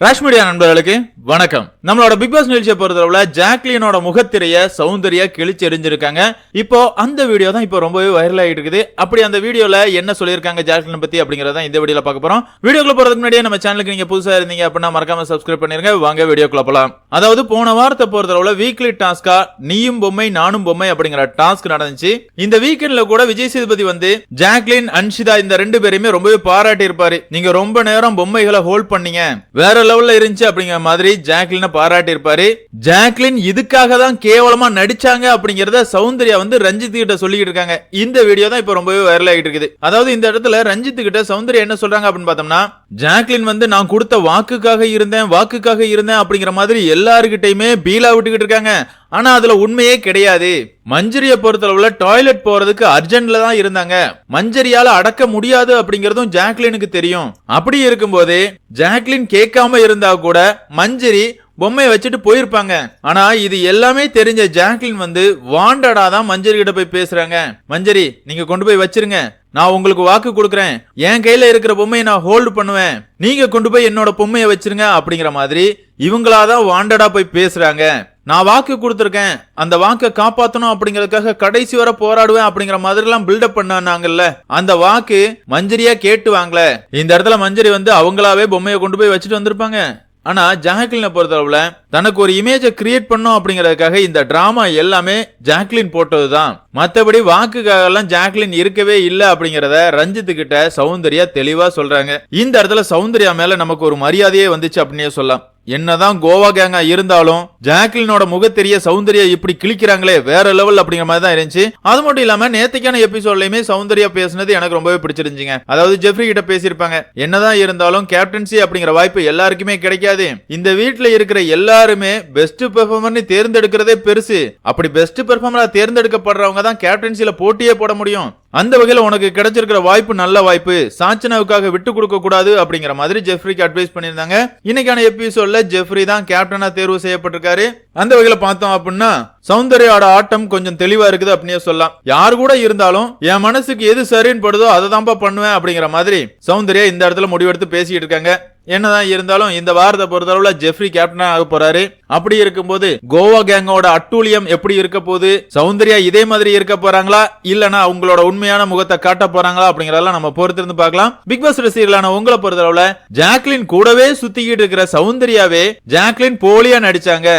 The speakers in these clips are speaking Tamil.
ராஷ்மீடியா நண்பர்களுக்கு? வணக்கம். நம்மளோட பிக் பாஸ் நிகழ்ச்சியை பொறுத்தளவுல ஜாக்லினோட முகத்திரைய சௌந்தரிய கிழிச்சு எரிஞ்சிருக்காங்க இப்போ அந்த வீடியோ தான் இப்போ ரொம்பவே வைரல் ஆகிட்டு இருக்குது. அப்படி அந்த வீடியோல என்ன சொல்லியிருக்காங்க ஜாக்லின் பத்தி அப்படிங்கறத இந்த வீடியோல பார்க்க போறோம். வீடியோக்குள்ள போறதுக்கு முன்னாடியே நம்ம சேனலுக்கு நீங்க புதுசா இருந்தீங்க அப்படின்னா மறக்காம சப்ஸ்கிரைப் பண்ணிருங்க. வாங்க வீடியோக்குள்ள போலாம். அதாவது போன வாரத்தை பொறுத்தளவுல வீக்லி டாஸ்கா நீயும் பொம்மை நானும் பொம்மை அப்படிங்கிற டாஸ்க் நடந்துச்சு. இந்த வீக்கெண்ட்ல கூட விஜய் சேதுபதி வந்து ஜாக்லின் அன்ஷிதா இந்த ரெண்டு பேரையுமே ரொம்பவே பாராட்டி இருப்பாரு நீங்க ரொம்ப நேரம் பொம்மைகளை ஹோல்ட் பண்ணீங்க. வேற லெவல்ல இருந்துச்சு அப்படிங்கிற மாதிரி ஜாக்லினை பாராட்டி இருப்பாரு ஜாக்லின் இதுக்காக தான் கேவலமா நடிச்சாங்க அப்படிங்கறத சௌந்தர்யா வந்து ரஞ்சித் கிட்ட சொல்லிக்கிட்டு இருக்காங்க. இந்த வீடியோ தான் இப்ப ரொம்பவே வைரல் ஆகிட்டு இருக்குது. அதாவது இந்த இடத்துல ரஞ்சித் கிட்ட சௌந்தர்யா என்ன சொல்றாங்க அப்படின்னு பார்த்தோம்னா ஜாக்லின் வந்து நான் கொடுத்த வாக்குக்காக இருந்தேன் வாக்குக்காக இருந்தேன் அப்படிங்கிற மாதிரி எல்லாருக்கிட்டையுமே பீலா விட்டுக்கிட்டு இருக்காங்க. ஆனா அதுல உண்மையே கிடையாது. மஞ்சரிய பொறுத்தளவுல டாய்லெட் போறதுக்கு அர்ஜென்ட்ல தான் இருந்தாங்க. மஞ்சரியால அடக்க முடியாது அப்படிங்கறதும் ஜாக்லினுக்கு தெரியும். அப்படி இருக்கும்போது ஜாக்லின் கேட்காம இருந்தா கூட மஞ்சரி பொம்மையை வச்சுட்டு போயிருப்பாங்க. ஆனா இது எல்லாமே தெரிஞ்ச ஜாக்லின் வந்து வாண்டடா தான் மஞ்சரி கிட்ட போய் பேசுறாங்க. மஞ்சரி நீங்க கொண்டு போய் வச்சிருங்க. நான் உங்களுக்கு வாக்கு கொடுக்குறேன். என் கையில இருக்கிற பொம்மையை நான் ஹோல்டு பண்ணுவேன். நீங்க கொண்டு போய் என்னோட பொம்மையை வச்சிருங்க அப்படிங்கிற மாதிரி இவங்களாதான் வாண்டடா போய் பேசுறாங்க. நான் வாக்கு கொடுத்துருக்கேன். அந்த வாக்கை காப்பாற்றணும் அப்படிங்கறதுக்காக கடைசி வரை போராடுவேன் அப்படிங்கிற மாதிரிலாம் பில்டப் பண்ணாங்கல்ல அந்த வாக்கு மஞ்சரியா கேட்டு வாங்கல. இந்த இடத்துல மஞ்சரி வந்து அவங்களாவே பொம்மையை கொண்டு போய் வச்சுட்டு வந்திருப்பாங்க. ஆனா ஜாக்லினை பொறுத்தளவுல தனக்கு ஒரு இமேஜை கிரியேட் பண்ணும் அப்படிங்கறதுக்காக இந்த டிராமா எல்லாமே ஜாக்லின் போட்டதுதான். மத்தபடி வாக்குக்காக எல்லாம் ஜாக்லின் இருக்கவே இல்ல அப்படிங்கறத ரஞ்சித் கிட்ட சௌந்தர்யா தெளிவா சொல்றாங்க. இந்த இடத்துல சௌந்தர்யா மேல நமக்கு ஒரு மரியாதையே வந்துச்சு அப்படின்னே சொல்லலாம். என்னதான் கோவா கேங்கா இருந்தாலும் ஜாக்லினோட முகத்தெரிய சௌந்தர்யா இப்படி கிழிக்கிறாங்களே வேற லெவல் அப்படிங்கிற மாதிரி தான் இருந்துச்சு. அது மட்டும் இல்லாம நேத்திக்கான எபிசோட்லயுமே சௌந்தர்யா பேசுனது எனக்கு ரொம்பவே பிடிச்சிருந்துச்சுங்க. அதாவது ஜெஃப்ரி கிட்ட பேசியிருப்பாங்க. என்னதான் இருந்தாலும் கேப்டன்சி அப்படிங்கிற வாய்ப்பு எல்லாருக்குமே கிடைக்காது. இந்த வீட்டுல இருக்கிற எல்லாருமே பெஸ்ட் பெர்ஃபார்மர்னு தேர்ந்தெடுக்கிறதே பெருசு. அப்படி பெஸ்ட் பெர்ஃபார்மரா தேர்ந்தெடுக்கப்படுறவங்க தான் கேப்டன்சில போட்டியே போட முடியும். அந்த வகையில் உனக்கு கிடைச்சிருக்கிற வாய்ப்பு நல்ல வாய்ப்பு சாச்சனாவுக்காக விட்டு கொடுக்க கூடாது அப்படிங்கிற மாதிரி ஜெஃப்ரிக்கு அட்வைஸ் பண்ணியிருந்தாங்க. இன்னைக்கான எபிசோட்ல ஜெஃப்ரி தான் கேப்டனா தேர்வு செய்யப்பட்டிருக்காரு. அந்த வகையில பார்த்தோம் அப்படின்னா சௌந்தர்யாவோட ஆட்டம் கொஞ்சம் தெளிவா இருக்குது அப்படின்னே சொல்லலாம். யாரு கூட இருந்தாலும் என் மனசுக்கு எது சரின்னு படுதோ அதை தான்ப்பா பண்ணுவேன் அப்படிங்கிற மாதிரி சௌந்தர்யா இந்த இடத்துல முடிவெடுத்து பேசிட்டு இருக்காங்க. என்னதான் இருந்தாலும் இந்த வாரத்தை பொறுத்தளவுல ஜெஃப்ரி கேப்டனா ஆக போறாரு. அப்படி இருக்கும்போது கோவா கேங்கோட அட்டூழியம் எப்படி இருக்க போகுது? சௌந்தர்யா இதே மாதிரி இருக்க போறாங்களா? இல்லனா அவங்களோட உண்மையான முகத்தை காட்ட போறாங்களா? அப்படிங்கறதெல்லாம் நம்ம பொறுத்திருந்து பார்க்கலாம். பிக் பாஸ் ரசிகர்களான உங்களை பொறுத்தளவுல ஜாக்லின் கூடவே சுத்திக்கிட்டு இருக்கிற சௌந்தர்யாவே ஜாக்லின் போலியா நடிச்சாங்க.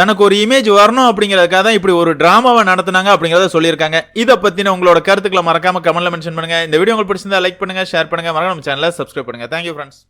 தனக்கு ஒரு இமேஜ் வரணும் அப்படிங்கறதுக்காக தான் இப்படி ஒரு டிராமாவை நடத்தினாங்க அப்படிங்கறத சொல்லியிருக்காங்க. இதை பத்தின உங்களோட கருத்துக்களை மறக்காம கமெண்ட்ல மென்ஷன் பண்ணுங்க. இந்த வீடியோ உங்களுக்கு பிடிச்சிருந்தா லைக் பண்ணுங்க ஷேர் பண்ணுங்க. மறக்காம நம்ம சேனலை சப்ஸ்கிரைப் பண்ணுங்க. Thank you friends